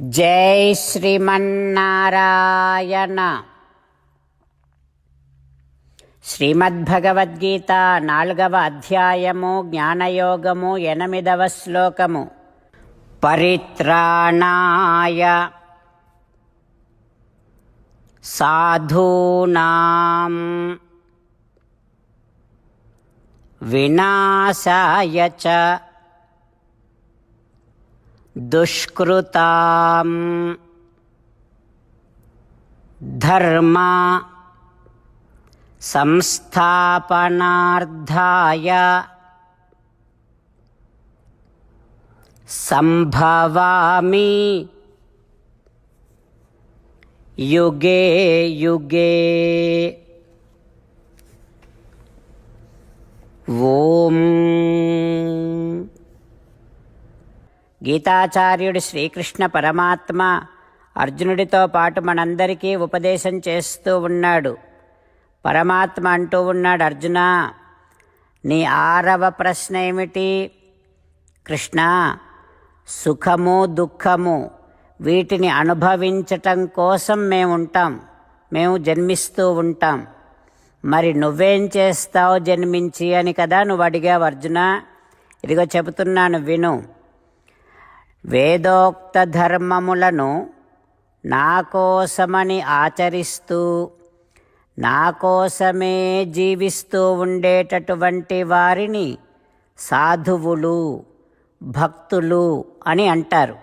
జై శ్రీమన్నారాయణ. శ్రీమద్భగవద్గీత నాలుగవ అధ్యాయము జ్ఞానయోగము ఎనిమిదవ శ్లోకము. పరిత్రాణాయ సాధూనాం. వినాశాయ చ దుష్కృతాం ధర్మ సంస్థాపనార్థాయ సంభవామి యుగే యుగే ఓం గీతాచార్యుడు శ్రీకృష్ణ పరమాత్మ అర్జునుడితో పాటు మనందరికీ ఉపదేశం చేస్తూ ఉన్నాడు. పరమాత్మ అంటూ ఉన్నాడు అర్జున నీ ఆరవ ప్రశ్న ఏమిటి? కృష్ణ సుఖము దుఃఖము వీటిని అనుభవించటం కోసం మేము ఉంటాం. మేము జన్మిస్తూ ఉంటాం. మరి నువ్వేం చేస్తావు జన్మించి అని కదా నువ్వు అడిగావు అర్జున. ఇదిగో చెబుతున్నాను విను. వేదోక్త ధర్మములను నా కోసమని ఆచరిస్తూ నా కోసమే జీవిస్తూ ఉండేటటువంటి వారిని సాధువులు భక్తులు అని అంటారు.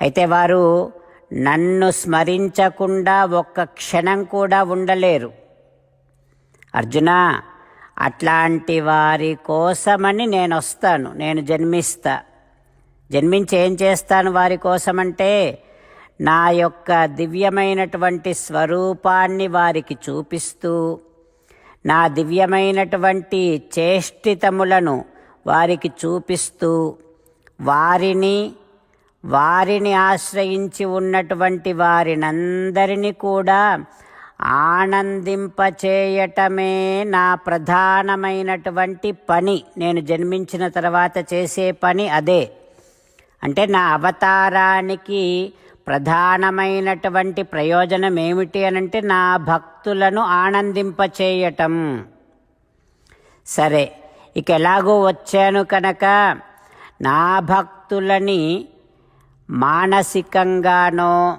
అయితే వారు నన్ను స్మరించకుండా ఒక్క క్షణం కూడా ఉండలేరు. అర్జున అట్లాంటి వారి కోసమని నేను వస్తాను నేను జన్మిస్తా. జన్మించి ఏం చేస్తాను వారి కోసమంటే నా యొక్క దివ్యమైనటువంటి స్వరూపాన్ని వారికి చూపిస్తూ నా దివ్యమైనటువంటి చేష్టితములను వారికి చూపిస్తూ వారిని వారిని ఆశ్రయించి ఉన్నటువంటి వారినందరినీ కూడా ఆనందింపచేయటమే నా ప్రధానమైనటువంటి పని. నేను జన్మించిన తర్వాత చేసే పని అదే. అంటే నా అవతారానికి ప్రధానమైనటువంటి ప్రయోజనం ఏమిటి అనంటే నా భక్తులను ఆనందింపచేయటం. సరే ఇక ఎలాగో వచ్చాను కనుక నా భక్తులని మానసికంగానో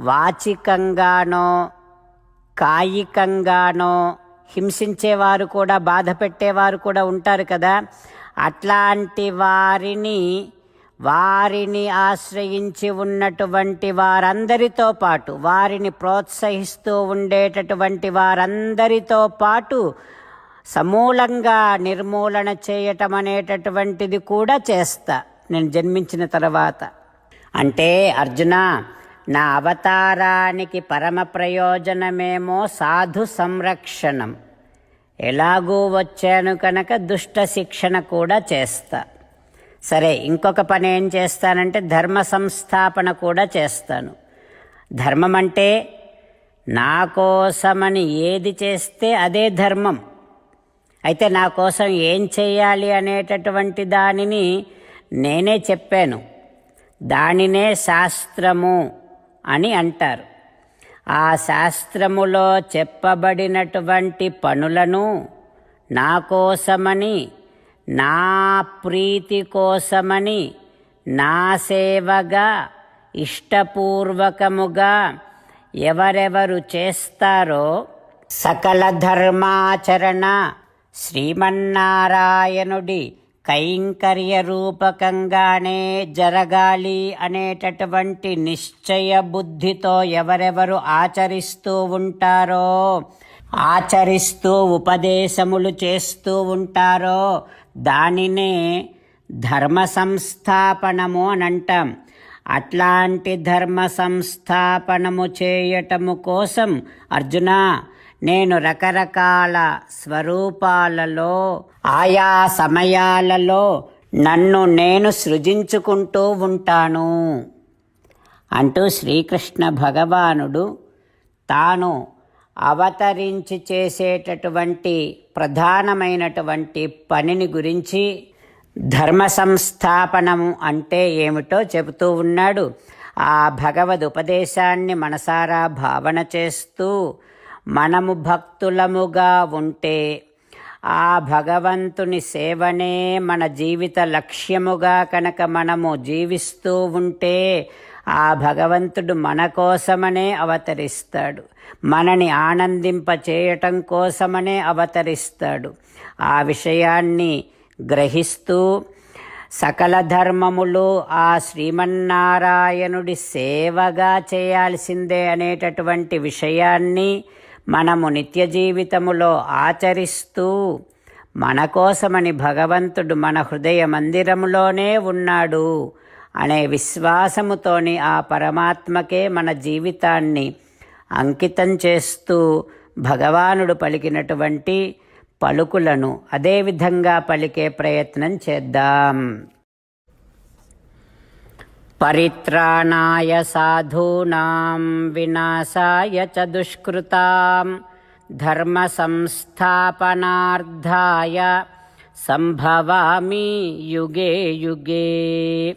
వాచికంగానో కాయికంగానో హింసించేవారు కూడా బాధ పెట్టేవారు కూడా ఉంటారు కదా. అట్లాంటి వారిని వారిని ఆశ్రయించి ఉన్నటువంటి వారందరితో పాటు వారిని ప్రోత్సహిస్తూ ఉండేటటువంటి వారందరితో పాటు సమూలంగా నిర్మూలన చేయటం అనేటటువంటిది కూడా చేస్తా. నేను జన్మించిన తర్వాత. అంటే అర్జున నా అవతారానికి పరమ ప్రయోజనమేమో సాధు సంరక్షణం. ఎలాగూ వచ్చాను కనుక దుష్ట శిక్షణ కూడా చేస్తా. సరే ఇంకొక పని ఏం చేస్తానంటే ధర్మ సంస్థాపన కూడా చేస్తాను. ధర్మం అంటే నా కోసమని ఏది చేస్తే అదే ధర్మం. అయితే నా కోసం ఏం చేయాలి అనేటటువంటి దానిని నేనే చెప్పాను. దానినే శాస్త్రము అని అంటారు. ఆ శాస్త్రములో చెప్పబడినటువంటి పనులను నా కోసమని నా ప్రీతి కోసమని నా సేవగా ఇష్టపూర్వకముగా ఎవరెవరు చేస్తారో సకల ధర్మాచరణ శ్రీమన్నారాయణుడి కైంకర్య రూపకంగానే జరగాలి అనేటటువంటి నిశ్చయ బుద్ధితో ఎవరెవరు ఆచరిస్తూ ఉంటారో ఆచరిస్తూ ఉపదేశములు చేస్తూ ఉంటారో దానినే ధర్మ సంస్థాపనము అని అంటాం అట్లాంటి ధర్మ సంస్థాపనము చేయటము కోసం అర్జున నేను రకరకాల స్వరూపాలలో ఆయా సమయాలలో నన్ను నేను సృజించుకుంటూ ఉంటాను. అంటూ శ్రీకృష్ణ భగవానుడు తాను అవతరించి చేసేటటువంటి ప్రధానమైనటువంటి పనిని గురించి ధర్మ సంస్థాపనము అంటే ఏమిటో చెబుతూ ఉన్నాడు. ఆ భగవద్ ఉపదేశాన్ని మనసారా భావన చేస్తూ మనము భక్తులముగా ఉంటే ఆ భగవంతుని సేవనే మన జీవిత లక్ష్యముగా కనుక మనము జీవిస్తూ ఉంటే ఆ భగవంతుడు మన కోసమనే అవతరిస్తాడు. మనని ఆనందింప చేయటం కోసమనే అవతరిస్తాడు. ఆ విషయాన్ని గ్రహిస్తూ సకల ధర్మములు ఆ శ్రీమన్నారాయణుడి సేవగా చేయాల్సిందే అనేటటువంటి విషయాన్ని మనము నిత్య జీవితములో ఆచరిస్తూ మన కోసమని భగవంతుడు మన హృదయ మందిరములోనే ఉన్నాడు. అనే విశ్వాసముతోని ఆ పరమాత్మకే మన జీవితాన్ని అంకితం చేస్తూ భగవానుడు పలికినటువంటి పలుకులను అదేవిధంగా పలికే ప్రయత్నం చేద్దాం. పరిత్రాణాయ సాధూనాం వినాశాయ చ దుష్కృతాం ధర్మ సంస్థాపనార్థాయ సంభవామి యుగే యుగే.